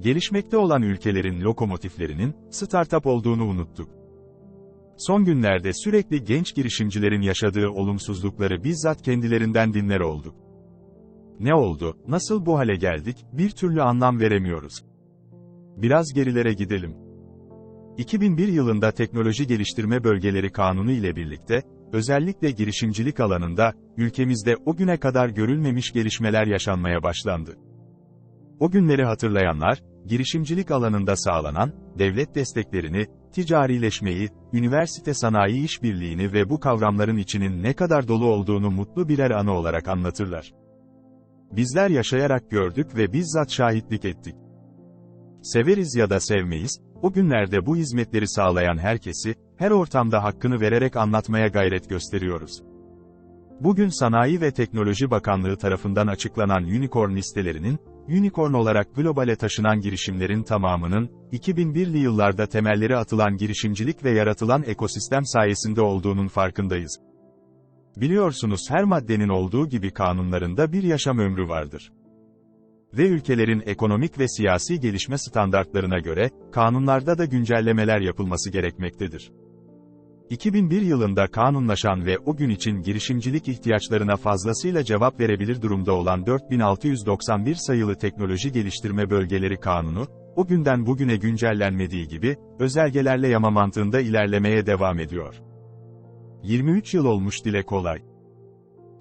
Gelişmekte olan ülkelerin lokomotiflerinin, startup olduğunu unuttuk. Son günlerde sürekli genç girişimcilerin yaşadığı olumsuzlukları bizzat kendilerinden dinler olduk. Ne oldu, nasıl bu hale geldik, bir türlü anlam veremiyoruz. Biraz gerilere gidelim. 2001 yılında Teknoloji Geliştirme Bölgeleri Kanunu ile birlikte, özellikle girişimcilik alanında, ülkemizde o güne kadar görülmemiş gelişmeler yaşanmaya başlandı. O günleri hatırlayanlar, girişimcilik alanında sağlanan, devlet desteklerini, ticarileşmeyi, üniversite sanayi işbirliğini ve bu kavramların içinin ne kadar dolu olduğunu mutlu birer anı olarak anlatırlar. Bizler yaşayarak gördük ve bizzat şahitlik ettik. Severiz ya da sevmeyiz, o günlerde bu hizmetleri sağlayan herkesi, her ortamda hakkını vererek anlatmaya gayret gösteriyoruz. Bugün Sanayi ve Teknoloji Bakanlığı tarafından açıklanan unicorn listelerinin, unicorn olarak globale taşınan girişimlerin tamamının, 2001'li yıllarda temelleri atılan girişimcilik ve yaratılan ekosistem sayesinde olduğunun farkındayız. Biliyorsunuz her maddenin olduğu gibi kanunlarında bir yaşam ömrü vardır. Ve ülkelerin ekonomik ve siyasi gelişme standartlarına göre, kanunlarda da güncellemeler yapılması gerekmektedir. 2001 yılında kanunlaşan ve o gün için girişimcilik ihtiyaçlarına fazlasıyla cevap verebilir durumda olan 4691 sayılı Teknoloji Geliştirme Bölgeleri Kanunu, o günden bugüne güncellenmediği gibi, özelgelerle yama mantığında ilerlemeye devam ediyor. 23 yıl olmuş dile kolay.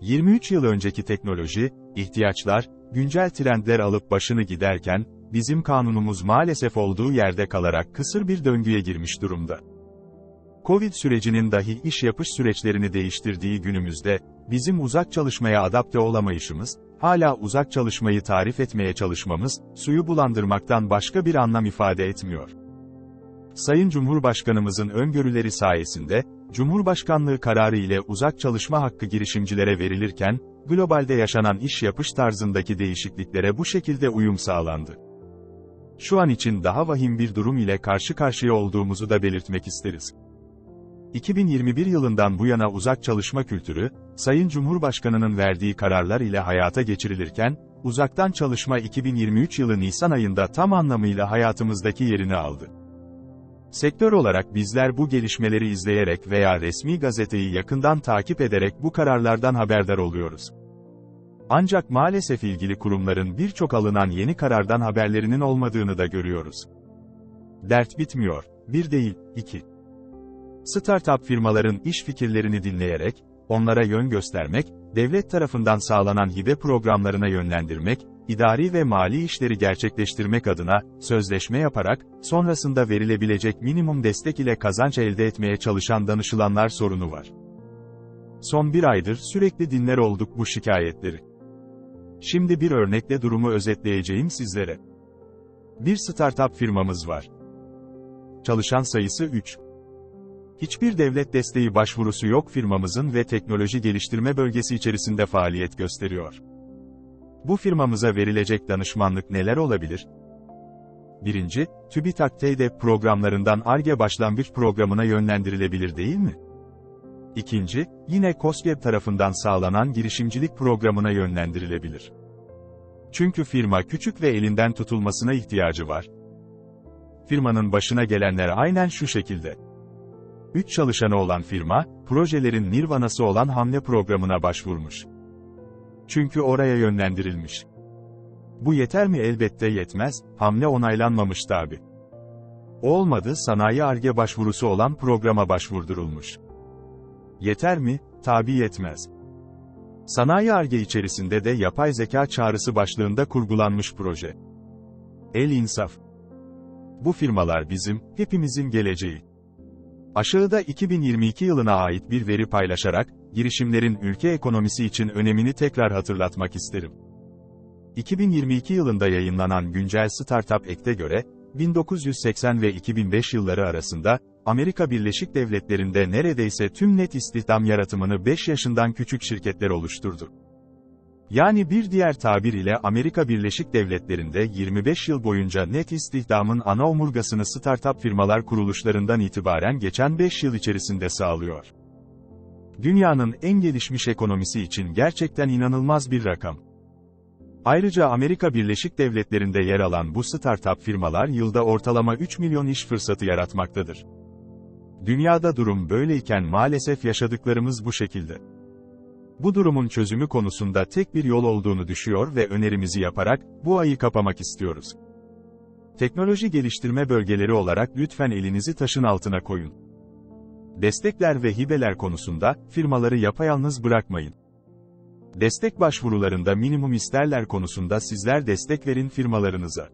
23 yıl önceki teknoloji, ihtiyaçlar, güncel trendler alıp başını giderken, bizim kanunumuz maalesef olduğu yerde kalarak kısır bir döngüye girmiş durumda. Covid sürecinin dahi iş yapış süreçlerini değiştirdiği günümüzde, bizim uzak çalışmaya adapte olamayışımız, hala uzak çalışmayı tarif etmeye çalışmamız, suyu bulandırmaktan başka bir anlam ifade etmiyor. Sayın Cumhurbaşkanımızın öngörüleri sayesinde, Cumhurbaşkanlığı kararı ile uzak çalışma hakkı girişimcilere verilirken, globalde yaşanan iş yapış tarzındaki değişikliklere bu şekilde uyum sağlandı. Şu an için daha vahim bir durum ile karşı karşıya olduğumuzu da belirtmek isteriz. 2021 yılından bu yana uzak çalışma kültürü, Sayın Cumhurbaşkanının verdiği kararlar ile hayata geçirilirken, uzaktan çalışma 2023 yılı Nisan ayında tam anlamıyla hayatımızdaki yerini aldı. Sektör olarak bizler bu gelişmeleri izleyerek veya resmi gazeteyi yakından takip ederek bu kararlardan haberdar oluyoruz. Ancak maalesef ilgili kurumların birçok alınan yeni karardan haberlerinin olmadığını da görüyoruz. Dert bitmiyor. Bir değil, iki. Startup firmaların iş fikirlerini dinleyerek, onlara yön göstermek, devlet tarafından sağlanan hibe programlarına yönlendirmek, idari ve mali işleri gerçekleştirmek adına, sözleşme yaparak, sonrasında verilebilecek minimum destek ile kazanç elde etmeye çalışan danışılanlar sorunu var. Son bir aydır sürekli dinler olduk bu şikayetleri. Şimdi bir örnekle durumu özetleyeceğim sizlere. Bir startup firmamız var. Çalışan sayısı 3. Hiçbir devlet desteği başvurusu yok firmamızın ve teknoloji geliştirme bölgesi içerisinde faaliyet gösteriyor. Bu firmamıza verilecek danışmanlık neler olabilir? 1. TÜBİTAK TEDE programlarından ARGE başlangıç programına yönlendirilebilir değil mi? 2. Yine COSGAP tarafından sağlanan girişimcilik programına yönlendirilebilir. Çünkü firma küçük ve elinden tutulmasına ihtiyacı var. Firmanın başına gelenler aynen şu şekilde. 3 çalışanı olan firma, projelerin nirvanası olan hamle programına başvurmuş. Çünkü oraya yönlendirilmiş. Bu yeter mi elbette yetmez, hamle onaylanmamış tabi. Olmadı sanayi arge başvurusu olan programa başvurdurulmuş. Yeter mi? Tabi yetmez. Sanayi arge içerisinde de yapay zeka çağrısı başlığında kurgulanmış proje. El insaf. Bu firmalar bizim, hepimizin geleceği. Aşağıda 2022 yılına ait bir veri paylaşarak, girişimlerin ülke ekonomisi için önemini tekrar hatırlatmak isterim. 2022 yılında yayınlanan güncel Startup Act'e göre, 1980 ve 2005 yılları arasında, Amerika Birleşik Devletleri'nde neredeyse tüm net istihdam yaratımını 5 yaşından küçük şirketler oluşturdu. Yani bir diğer tabir ile Amerika Birleşik Devletleri'nde 25 yıl boyunca net istihdamın ana omurgasını startup firmalar kuruluşlarından itibaren geçen 5 yıl içerisinde sağlıyor. Dünyanın en gelişmiş ekonomisi için gerçekten inanılmaz bir rakam. Ayrıca Amerika Birleşik Devletleri'nde yer alan bu startup firmalar yılda ortalama 3 milyon iş fırsatı yaratmaktadır. Dünyada durum böyleyken maalesef yaşadıklarımız bu şekilde. Bu durumun çözümü konusunda tek bir yol olduğunu düşüyor ve önerimizi yaparak, bu ayı kapamak istiyoruz. Teknoloji geliştirme bölgeleri olarak lütfen elinizi taşın altına koyun. Destekler ve hibeler konusunda, firmaları yapayalnız bırakmayın. Destek başvurularında minimum isterler konusunda sizler destek verin firmalarınıza.